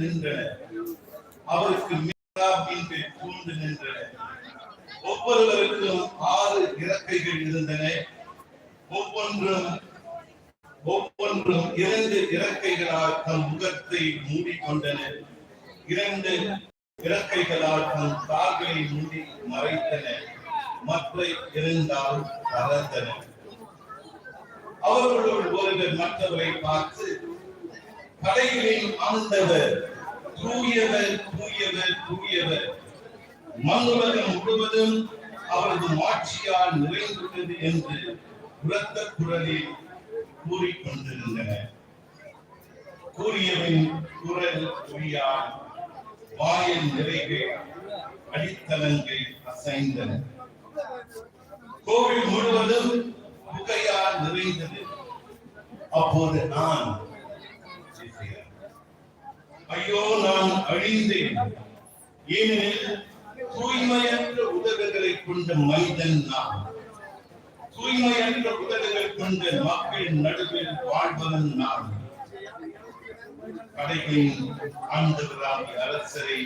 நின்றன. அவருக்கு நின்றன. ஒவ்வொருவருக்கும் ஆறு இறக்கைகள் இருந்தன. ஒவ்வொன்றும் ஒவ்வொன்றும் இரண்டு இறக்கைகளால் தம் முகத்தை மூடிக்கொண்டன. இரண்டு இறக்கைகளால் தம் கால்களை மூடி மறைத்தன. மற்ற இருந்தால் பறந்தன அவர்களுள் ஒருவர் மற்றவரை பார்த்து கடைகளின் ஆண்டவர் தூயவர் தூயவர் தூயவர் மனுலகம் முழுவதும் அவரது மாட்சியால் நிறைந்துள்ளது என்று உரத்த குரலில் கூறிக்கொண்டிருந்தனர் கூறியவன் குரல் குறியால் வாயில் நிறைவே அடித்தளங்கள் அசைந்தன. கோவில் முழுவதும் புகையால் நிறைந்தது. அப்போது நான் ஐயோ நான் அழிந்தேன். ஏனெனில் தூய்மையற்ற உதடுகளை கொண்ட மனிதன் நான். தூய்மையற்ற உதடுகள் கொண்ட மக்கள் நடுவில் வாழ்பவன் நான். படைகளின் ஆண்டவராகிய அரசரை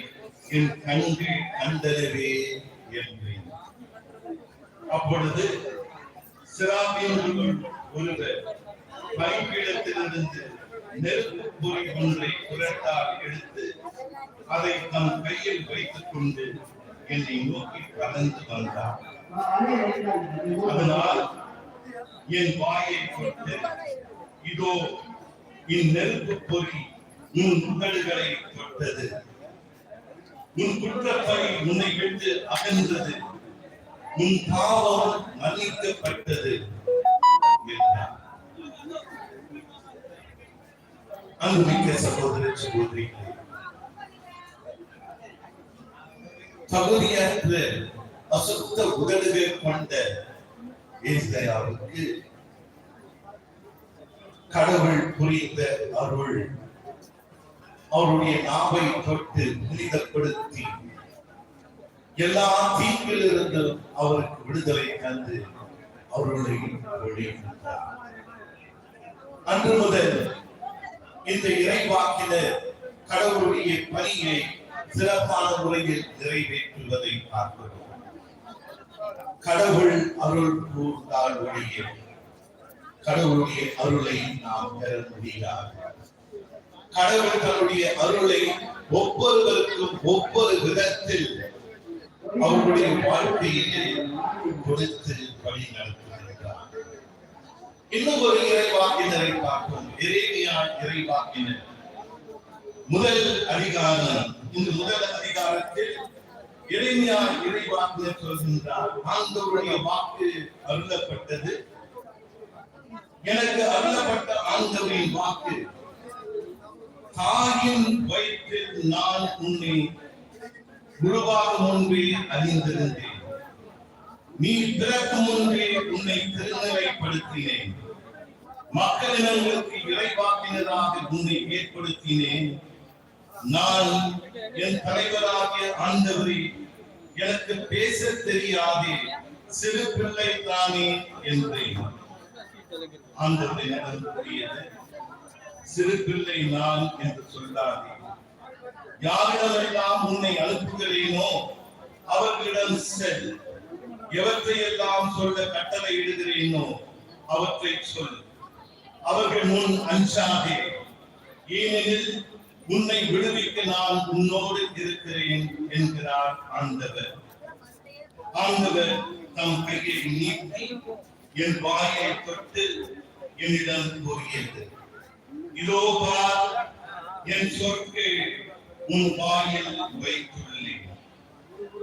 என் கண்கள் கண்டனவே என்றேன். அப்பொழுது சிராபியங்களுள் ஒருவர் பைப்பிடத்திலிருந்து நெருப்பு பொறி ஒன்றை புரட்டால் எடுத்து அதை தம் கையில் வைத்துக் கொண்டு என்னை நோக்கி கலந்து வந்தார் அதனால் என் வாயை தொட்டு இதோ இந்நெருப்பு பொறி உன் உடல்களை தொட்டது. உன் குற்றப்பை உன்னை விட்டு அகன்றது. உன் பாவம் மன்னிக்கப்பட்டது. அன்புமிக்க சகோதர. சகோதரிகளே தகுதியற்ற அசுத்த உதடுகள் கொண்ட ஏசாயாவுக்கு கடவுள் புரிந்த அருள். அவருடைய நாவை தொட்டு புனிதப்படுத்தி எல்லா தீங்கிலிருந்தும் அவருக்கு விடுதலை தந்து அவருடைய வெளியிட்டார் அன்று முதல் இந்த இறைவாக்கின கடவுளுடைய பணியை சிறப்பான முறையில் நிறைவேற்றுவதை பார்க்கிறோம். கடவுள் அருள் கூர்ந்தால் ஒழிய கடவுளுடைய அருளை நாம் பெற முடியாது. கடவுள் தன்னுடைய அருளை ஒவ்வொருவருக்கும் ஒவ்வொரு விதத்தில் அவருடைய வாழ்க்கையிலே கொடுத்து வழி நடத்த இன்னும் ஒரு இறைவாக்கினரை பார்ப்போம். எரேமியா இறைவாக்கினர். முதல் அதிகாரம். இந்த முதல் அதிகாரத்தில் எரேமியா இறைவாக்கினர் சொல்கின்றார். ஆண்டவருடைய வாக்கு அருளப்பட்டது. எனக்கு அருளப்பட்ட ஆண்டவரின் வாக்கு தாயின் வயிற்றில் நான் உன்னை உருவாகும் முன்பே அறிந்திருந்தேன். நீ பிறக்கும் முன்பே உன்னை திருநிலைப்படுத்தினேன். மக்களினங்களுக்கு இறைவாக்கினராக உன்னை ஏற்படுத்தினேன். நான் என் தலைவராகிய ஆண்டவரே எனக்கு பேச தெரியாதே சிறு பிள்ளை தானே என்றேன். ஆண்டவரிடம் கூறியது சிறு பிள்ளை நான் என்று சொல்லாதே. யாரிடமெல்லாம் உன்னை அனுப்புகிறேனோ அவர்களிடம் செல். எவற்றையெல்லாம் சொல்ல கட்டளை இடுகிறேனோ அவற்றை சொல். அவர்கள் முன் அஞ்சாதே. ஏனெனில் உன்னை விடுவிக்க நான் உன்னோடு இருக்கிறேன் என்கிறார் ஆண்டவர். ஆண்டவர் தம் கையை நீட்டி என் வாயை தொட்டு என்னிடம் கூறியது. இதோ பார் என் சொற்கை உன் வாயில் வைத்துள்ளேன்.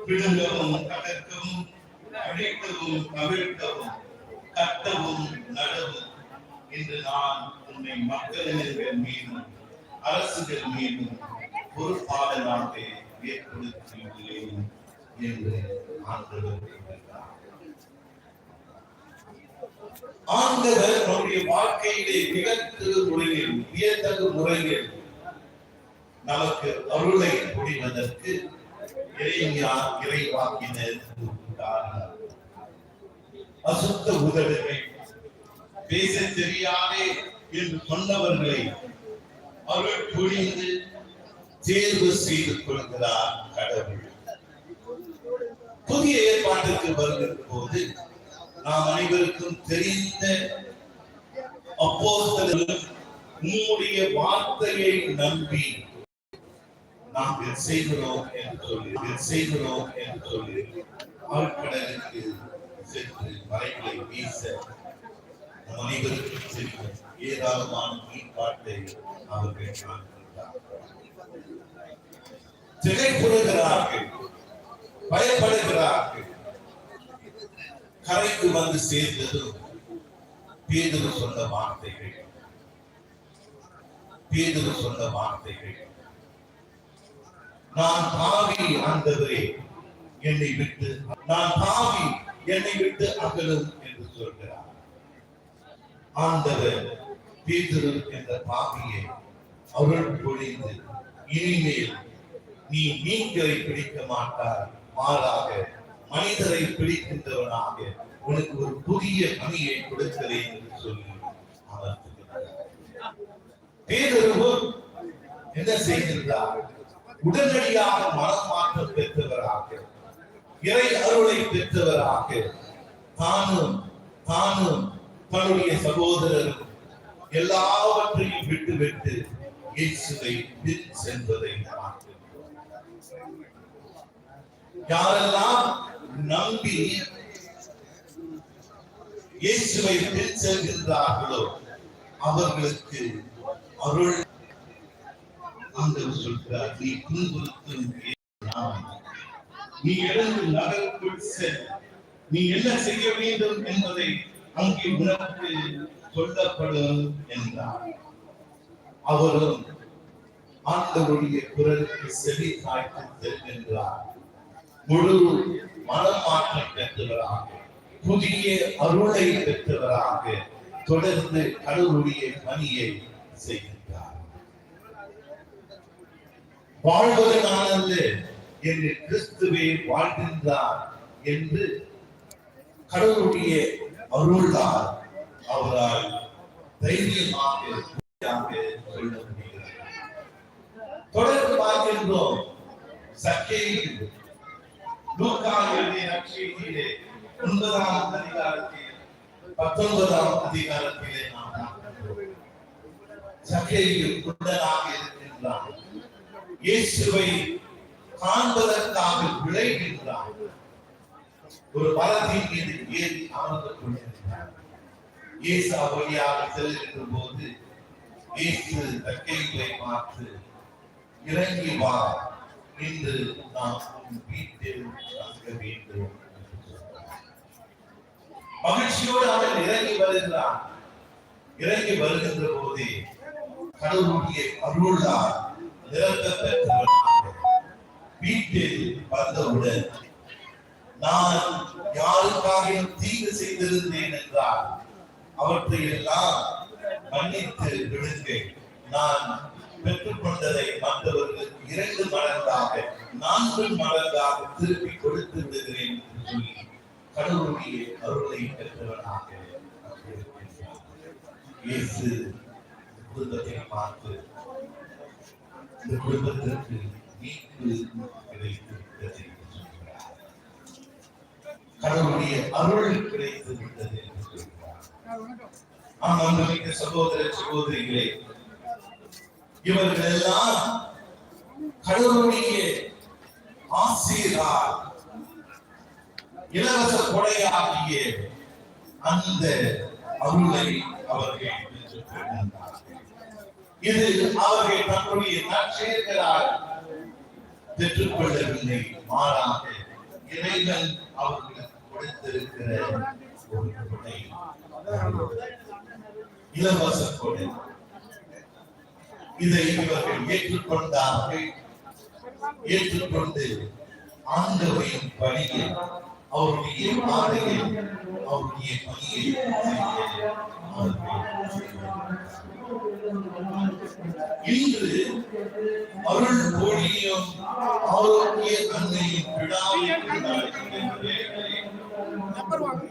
பிடுங்கவும் கடக்கவும் அழைக்கவும் கவிழ்க்கவும் கட்டவும் நடவும். இன்று நான் உன்னை மக்களினர்கள் மீதும் அரசுகள் மீதும் பொறுப்பாளராக ஏற்படுத்தியுள்ளேன் என்று ஆண்டவர் ஆண்டவர் நம்முடைய வாழ்க்கையிலே நிகழ்த்து முறையில் வியத்தகு முறையில் நமக்கு அருளை புரிவதற்கு இறைஞா இறைவாக்கினர் அசுத்த உதவிகள் பேச தெரியாதே என்று சொன்னவர்களை அருள் புரிந்து தேர்வு செய்து கொள்கிறார் கடவுள். புதிய ஏற்பாட்டிற்கு வருகிற போது நாம் அனைவருக்கும் தெரிந்த அப்போஸ்தலர்கள் உம்முடைய வார்த்தையை நம்பி நாங்கள் செய்கிறோம் என்று சொல்லி செய்கிறோம் என்று சொல்லி ஆழ்கடலுக்கு சென்று மறைகளை வீச நம் அனைவருக்கும் ஏராளமான மீன்பாட்டை அவர்கள் பயப்படுகிறார்கள். கரைக்கு வந்து சேர்ந்ததும் பேதுரு சொன்ன வார்த்தைகள். பேதுரு சொன்ன வார்த்தைகள். நான் பாவி ஆண்டவரே என்னை விட்டு நான் பாவி என்னை விட்டு அகலும் என்று சொல்கிறார். ஆண்டவர் பேதுரு என்ற பாவியை அருள் பொழிந்து இனிமேல் நீ மீன்களை பிடிக்க மாட்டாய். மாறாக மனிதரை பிடிக்கின்றவனாக உனக்கு ஒரு புதிய பணியை கொடுக்கிறேன் என்று சொல்லி அமர்த்துகிறார். என்ன செய்கின்றார்? உடனடியாக மனமாற்றம் பெற்றவராக இறை அருளை பெற்றவராக தானும் தானும் தன்னுடைய சகோதரர் எல்லாவற்றையும் விட்டு இயேசுவை பின் சென்றதை யாரெல்லாம் நம்பி இயேசுவை பின் செல்கின்றார்களோ அவர்களுக்கு அருள் ஆண்டவர் சொல்கிறார். நீ துன்புறுத்தும் நீ எழுந்து நகருக்குள் செல். நீ என்ன செய்ய வேண்டும் என்பதை அங்கே உனக்கு சொல்லப்படும் என்றார். அவரும் ஆண்டவருடைய குரலுக்கு செவி காய்த்து செல்கின்றார். முழு மனமாற்றம் பெற்றவராக புதிய அருளை பெற்றவராக தொடர்ந்து கடவுளுடைய பணியை செய்கின்றார். வாழ்வது நான் அல்ல என்று கிறிஸ்துவே வாழ்கின்றார் என்று கடவுளுடைய அருளால் அவரால் தைரியமாக சொல்ல முடிகிறது தொடர்ந்து பார்க்கின்றோம் லூக்கா எழுதிய நற்செய்தியிலே ஒன்பதாம் அதிகாரத்தில் பத்தொன்பதாம் அதிகாரத்திலே நாம் சக்கையில் குண்டனாக இருக்கின்றான். இயேசுவை காண்பதற்காக விளைகின்றான் ஒரு மரத்தின் மீது ஏறி அமர்ந்து கொண்டிருந்தார் ஏசா வழியாக செல்கின்ற போது இயேசு தக்கைகளை பார்த்து இறங்கி வா நின்று நாம் வீட்டில் தங்க வேண்டும். மகிழ்ச்சியோடு அவன் இறங்கி வருகிறான். இறங்கி வருகின்ற போது கடவுளுடைய அருளால் நிரந்தர பெற்றவனாக வீட்டில் வந்தவுடன் நான் யாருக்காக தீங்கு செய்திருந்தேன் என்றால் அவற்றை எல்லாம் மன்னித்து விடுங்க நான் பெற்றுக்கொண்டதை மற்றவர்களுக்கு இரண்டு மடங்காக நான்கு மடங்காக திருப்பி கொடுத்து விடுகிறேன் என்று சொல்லி கடவுளுடைய அருளை பெற்றவனாக இயேசு குடும்பத்தை பார்த்து இந்த குடும்பத்திற்கு மீட்பு கிடைத்து விட்டது. கடவுளுடைய அருள் கிடைத்து விட்டது என்று ஆம் அன்புமிக்க சகோதர சகோதரிகளே இவர்கள் எல்லாம் கடவுளுடைய ஆசிரியரால் இலவச கொடையாகிய அந்த அருளை அவர்கள் இது அவர்கள் தங்களுடைய நற்செயல்களால் பெற்றுக்கொள்ளவில்லை மாறாக இறைவன் அவர்கள் கொடுத்திருக்கிற ஒரு கொடை இலவச கோட்டை இதை இவர்கள் ஏற்றுக்கொண்டார்கள் ஏற்றுக்கொண்டு ஆண்டவரின் பணியை அவருடைய பாதையில் அவருடைய பணியை இன்று அருள் போலியும் ஆரோக்கிய அன்னையின் விழாவின் கொண்டாடுகின்ற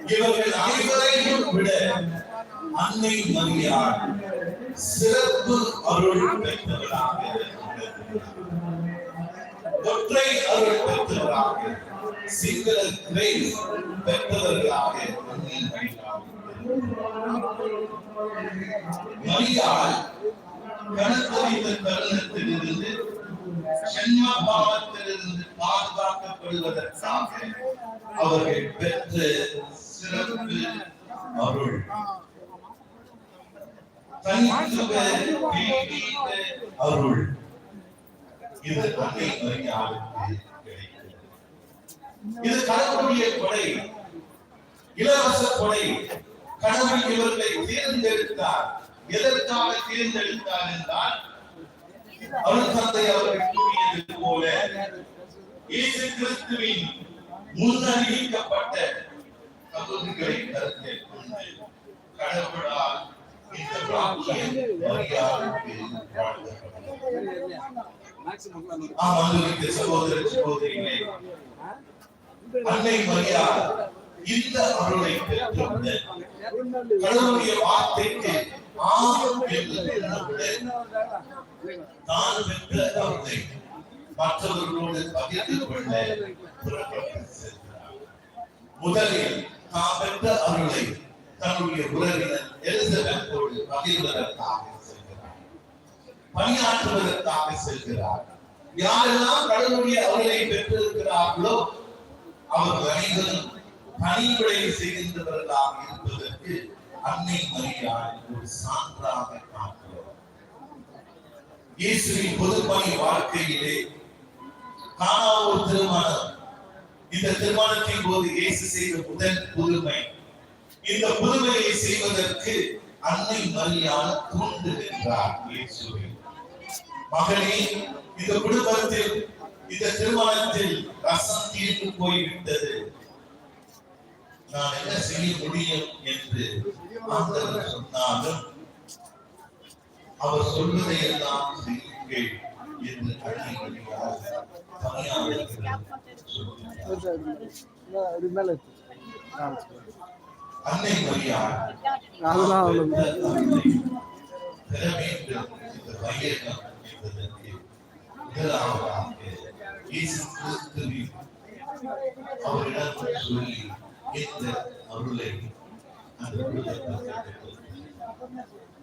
இவர்கள் அனைவரையும் விட அன்னை மரியாள் சிறப்பு அருள் பெற்றவராக ஒற்றை அருள் பெற்றவராக சிங்கள கிரேஸ் பெற்றவர்களாக மரியாள் கணத்தறிந்த தருணத்திலிருந்து ஜென்ம பாவத்திலிருந்து பாதுகாக்கப்படுவதற்காக அவர்கள் பெற்று சிறப்பு அருள். அருள். இது அன்னை மரியாளுக்கு கிடைக்கிறது. இது கடவுளுடைய கொடை. இலவச கொடை. கடவுள் இவர்களை தேர்ந்தெடுத்தார். எதற்காக தேர்ந்தெடுத்தார் என்றால் அருள் தந்தை அவர்கள் கூறியது போல இயேசு கிறிஸ்துவின் முன்னறிவிக்கப்பட்ட பகுதிகளை கருத்தில் கொண்டு கடவுளால் இந்த பாக்கியம் மரியாதைக்கு வழங்கப்பட்டது. சகோதர சகோதரிகளே அன்னை மரியா இந்த அருளை பெற்றிருந்த கடவுளுடைய வார்த்தைக்கு தான் பெற்ற மற்றவர்களோடு பகிர்ந்து கொள்ள முதலில் தான் பெற்ற அருளை தன்னுடைய உறவினர் எலிசபெத்தோடு பகிர்வதற்காக செல்கிறார் பணியாற்றுவதற்காக செல்கிறார் யாரெல்லாம் கடவுளுடைய அருளை பெற்றிருக்கிறார்களோ அவர் அனைவரும் பணிவிடை செய்கின்றவர்களாக இருப்பதற்கு அன்னை மரியாதை ஒரு சான்றாக இயேசுவின் பொதுப்பணி வாழ்க்கையிலே காணா ஒரு திருமணம். இந்த திருமணத்தின் போது இயேசு செய்த முதல் புதுமை. இந்த புதுமையை செய்வதற்கு அன்னை மரியாள் தூண்டுகின்றார் இயேசுவை. மகனே இந்த குடும்பத்தில் இந்த திருமணத்தில் ரசம் தீர்ந்து போய்விட்டது. நான் என்ன செய்ய முடியும் என்று சொன்னாலும் அவர் சொல்வதை எல்லாம் செய்யுங்கள் என்று அன்னை மரியாள் பணியாளர்கள் அன்னை அவரிடம் சொல்லி இந்த அருளை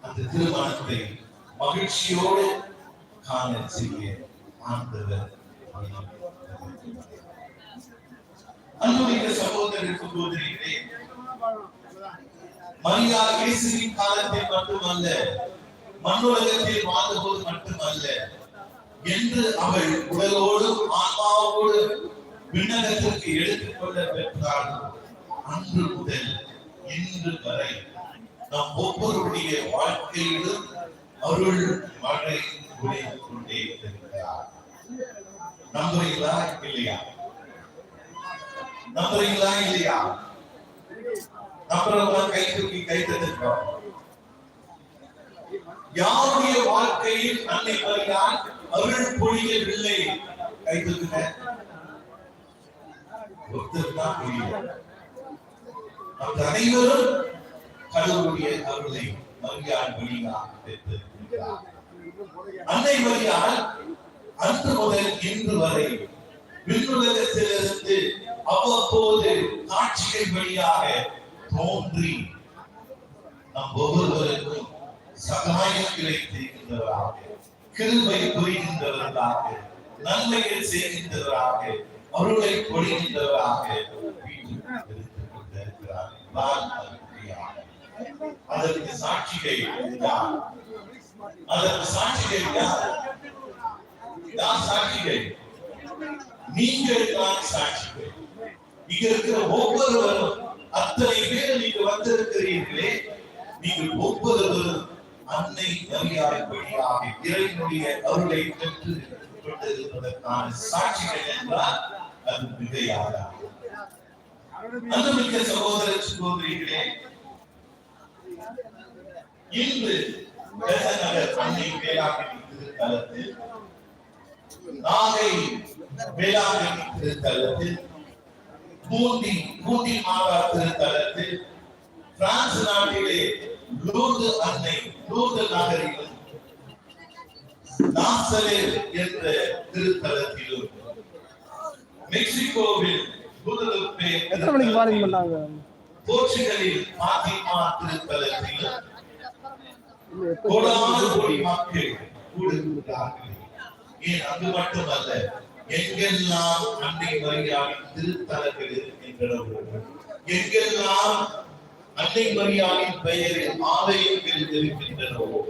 அந்த திருமணத்தை மகிழ்ச்சியோடு காண செய்ய ஆண்டவர் அன்புமிக்க சகோதரருக்கு சகோதரிகளே மரியா இயேசுவின் காலத்தில் மட்டுமல்ல மண்ணுலகத்தில் வாழ்ந்தபோது மட்டுமல்ல என்று அவள் உடலோடும் ஆன்மாவோடு விண்ணகத்திற்கு எடுத்துக்கொள்ள பெற்றாள் அன்று முதல் இன்று வரை நம் ஒவ்வொருடைய வாழ்க்கையிலும் அருள் மழை பொழிந்து கொண்டே இருக்கிறார் நம்புறீங்களா இல்லையா? நம்புறீங்களா இல்லையா? நம்புறவங்க கை தூக்கி கை தந்திருக்கோம் யாருடைய வாழ்க்கையில் அன்னை மரியாள் அருள் பொழியவில்லை கை தூக்குங்க ஒருத்தர் தான் புரியும் அவர்கள் அனைவரும் கடவுளுடைய அருளை மரியாள் வழியாக பெற்றிருக்கிறார். அன்னை மரியாள் அன்று முதல் இன்று வரை விண்ணுலகத்திலிருந்து அவ்வப்போது காட்சிகள் வழியாக தோன்றி நம் ஒவ்வொருவருக்கும் சகாயம் கிடைத்திருக்கின்றவராக கிருபை புரிகின்றவர்களாக நன்மைகள் செய்கின்றவராக அருளை பொழிகின்றவராக வீட்டில் இருத்துக் கொண்டிருக்கிறார் இதுதான் அருமையானது. அதற்கு சாட்சிகள் அதற்கு சாட்சிகள் யார் சாட்சிகள். நீங்கள் தான் சாட்சிகள். இங்க இருக்கிற ஒவ்வொருவரும் அத்தனை பேர் நீங்க வந்திருக்கிறீர்களே. நீங்கள் ஒவ்வொருவரும் அன்னை மரியாதைப்படியாக இறைவனுடைய அருளை பெற்று கொண்டிருப்பதற்கான சாட்சிகள் என்றால் அது மிகையாகாது. அன்புமிக்க சகோதர சகோதரிகளே இன்று பெசநகர் அன்னை வேளாங்கண்ணி திருத்தலத்தில் நாகை வேளாங்கண்ணி திருத்தலத்தில் பூண்டி பூண்டி மாதா திருத்தலத்தில் பிரான்ஸ் நாட்டிலே லூர்து அன்னை லூர்து நகரிலும் என்ற திருத்தலத்திலும் மெக்சிகோவில் எத்தனை மணிக்கு ஃபாரின் பண்ணாங்க? போர்ச்சுகலில் பாத்திமா திருத்தலத்திலும் இல்ல, எப்ப கோடானு கோடி மக்கள் கூடுகிறார்கள் ஏன் அது மட்டுமல்ல எங்கெல்லாம் அன்னை மரியாதை திருத்தலங்கள் இருக்கின்றனவோ எங்கெல்லாம் அன்னை மரியாதையின் பெயரில் ஆலயங்கள் இருக்கின்றனவோ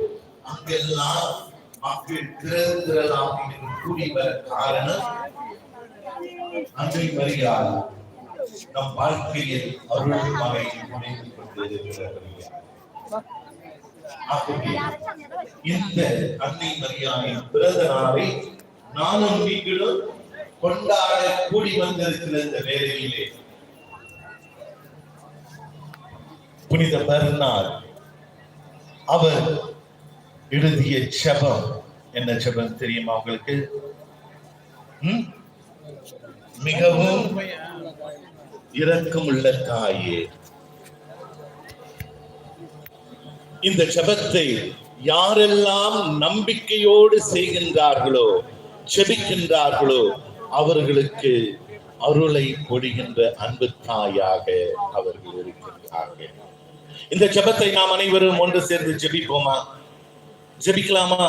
அங்கெல்லாம் மக்கள் இங்கு கூடி வர காரணம் அன்னை வருகிறார் நம் வாழ்க்கையில் அருள் முனைந்து இந்த அன்னை மரியாதையின் பிறந்த நாளை நானும் நீங்களும் கொண்டாட கூடி வந்திருக்கிற இந்த வேலையிலே புனித பெருநாள் அவர் எழுதிய செபம் என்ன செபம் தெரியுமா உங்களுக்கு? மிகவும் இரக்கமுள்ள தாயே. இந்த ஜபத்தை யாரெல்லாம் நம்பிக்கையோடு செய்கின்றார்களோ செபிக்கின்றார்களோ அவர்களுக்கு அருளை பொழிகின்ற அன்பு தாயாக அவர்கள் இருக்கின்றார்கள். இந்த ஜபத்தை நாம் அனைவரும் ஒன்று சேர்ந்து ஜெபிப்போமா? ஜெபிக்கலாமா?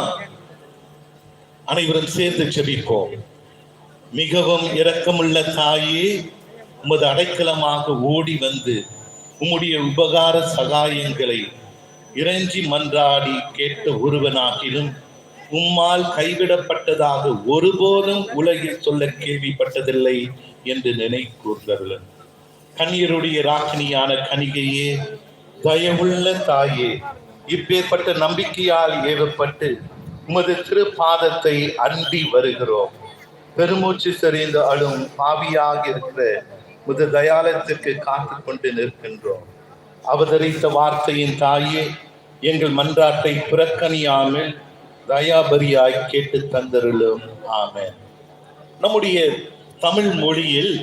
அனைவரும் சேர்ந்து ஜெபிப்போம். மிகவும் இரக்கமுள்ள தாயே உமது அடைக்கலமாக ஓடி வந்து உம்முடைய உபகார சகாயங்களை இறைஞ்சி மன்றாடி கேட்ட ஒருவனாகிலும் உம்மால் கைவிடப்பட்டதாக ஒருபோதும் உலகில் சொல்ல கேள்விப்பட்டதில்லை என்று நினை கூர்ந்தருளன் கண்ணீருடைய ராக்கினியான கணிகையே தயவுள்ள தாயே இப்பேற்பட்ட நம்பிக்கையால் ஏவப்பட்டு உமது திருப்பாதத்தை அண்டி வருகிறோம். பெருமூச்சு சரிந்து அழும் பாவியாக இருக்கிற முது தயாலத்திற்கு காத்து கொண்டு நிற்கின்றோம். அவதரித்த வார்த்தையின் தாயே எங்கள் மன்றாட்டை புறக்கணியாமல் தயாபரியாய் கேட்டு தந்தருளும். ஆம நம்முடைய தமிழ் மொழியில்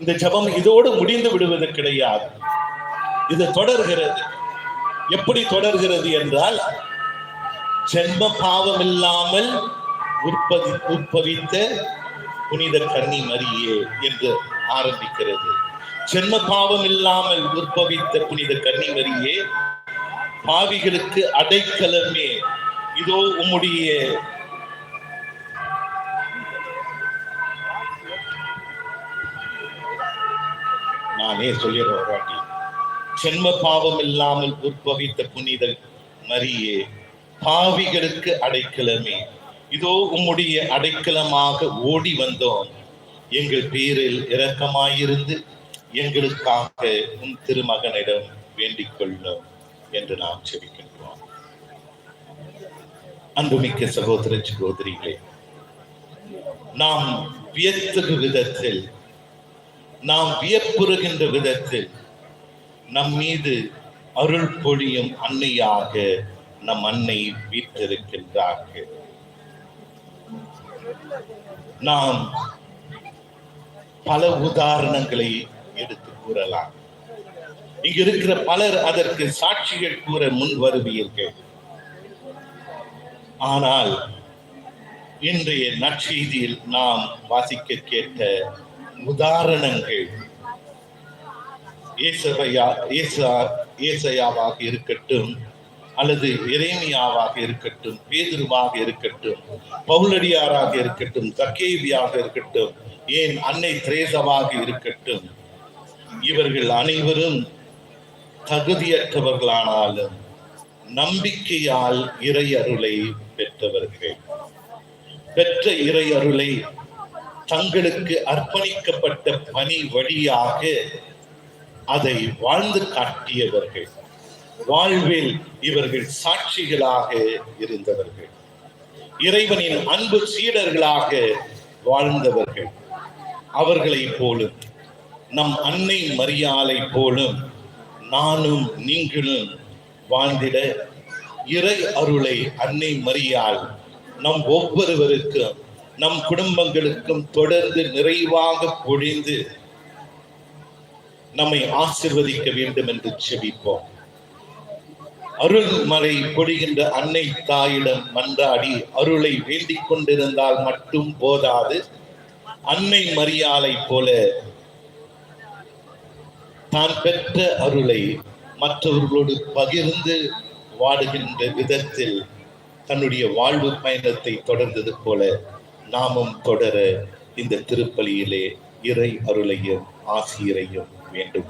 இந்த ஜெபம் இதோடு முடிந்து விடுவது கிடையாது. இது தொடர்கிறது. எப்படி தொடர்கிறது என்றால் ஜென்ம பாவம் இல்லாமல் உற்பத்தி உற்பவித்த புனித கன்னி மரியே என்று ஆரம்பிக்கிறது. ஜென்ம பாவம் இல்லாமல் உற்பவித்த புனித கன்னி மரியே பாவிகளுக்கு அடைக்கலமே. இதோ உம்முடைய நானே சொல்லிடுறேன் ஒரு வாட்டி. ஜென்ம பாவம் இல்லாமல் உற்பவித்த புனித மரியே பாவிகளுக்கு அடைக்கலமே. இதோ உம்முடைய அடைக்கலமாக ஓடி வந்தோம். எங்கள் பேரில் இரக்கமாயிருந்து எங்களுக்காக உன் திருமகனிடம் வேண்டிக் கொள்ளும் என்று நாம் செபிக்கின்றோம். அன்புமிக்க சகோதர சகோதரிகளே நாம் வியத்துகு விதத்தில் நாம் வியப்புறுகின்ற விதத்தில் நம் மீது அருள் பொழியும் அன்னையாக நம் அன்னை வீட்டிருக்கின்றார்கள் நாம் பல உதாரணங்களை எடுத்து கூறலாம். இங்க இருக்கிற பலர் அதற்கு சாட்சிகள் கூற முன் வருவீர்கள். ஆனால் இன்றைய நற்செய்தியில் நாம் வாசிக்க கேட்ட உதாரணங்கள் ஏசவையா ஏசா ஏசையாவாக இருக்கட்டும் அல்லது இறைமையாவாக இருக்கட்டும் பேதுருவாக இருக்கட்டும் பவுலடியாராக இருக்கட்டும் தக்கேவியாக இருக்கட்டும் ஏன் அன்னை திரேசவாக இருக்கட்டும் இவர்கள் அனைவரும் தகுதியற்றவர்களானாலும் நம்பிக்கையால் இறை அருளை பெற்றவர்கள். பெற்ற இறை அருளை தங்களுக்கு அர்ப்பணிக்கப்பட்ட பணி வழியாக அதை வாழ்ந்து காட்டியவர்கள். வாழ்வில் இவர்கள் சாட்சிகளாக இருந்தவர்கள். இறைவனின் அன்பு சீடர்களாக வாழ்ந்தவர்கள். அவர்களைப் போலும் நம் அன்னை மரியாதை போலும் நானும் நீங்களும் வாழ்ந்திட இறை அருளை அன்னை மரியாள் நம் ஒவ்வொருவருக்கும் நம் குடும்பங்களுக்கும் தொடர்ந்து நிறைவாக பொழிந்து நம்மை ஆசிர்வதிக்க வேண்டும் என்று செபிப்போம். அருள்மலை பொழிகின்ற அன்னை தாயிடம் மன்றாடி அருளை வேண்டிக் கொண்டிருந்தால் மட்டும் போதாது. அன்னை மரியாளை போல தான் பெற்ற அருளை மற்றவர்களோடு பகிர்ந்து வாடுகின்ற விதத்தில் தன்னுடைய வாழ்வு பயணத்தை தொடர்ந்தது போல நாமும் தொடர இந்த திருப்பலியிலே இறை அருளையும் ஆசிரியரையும் வேண்டும்.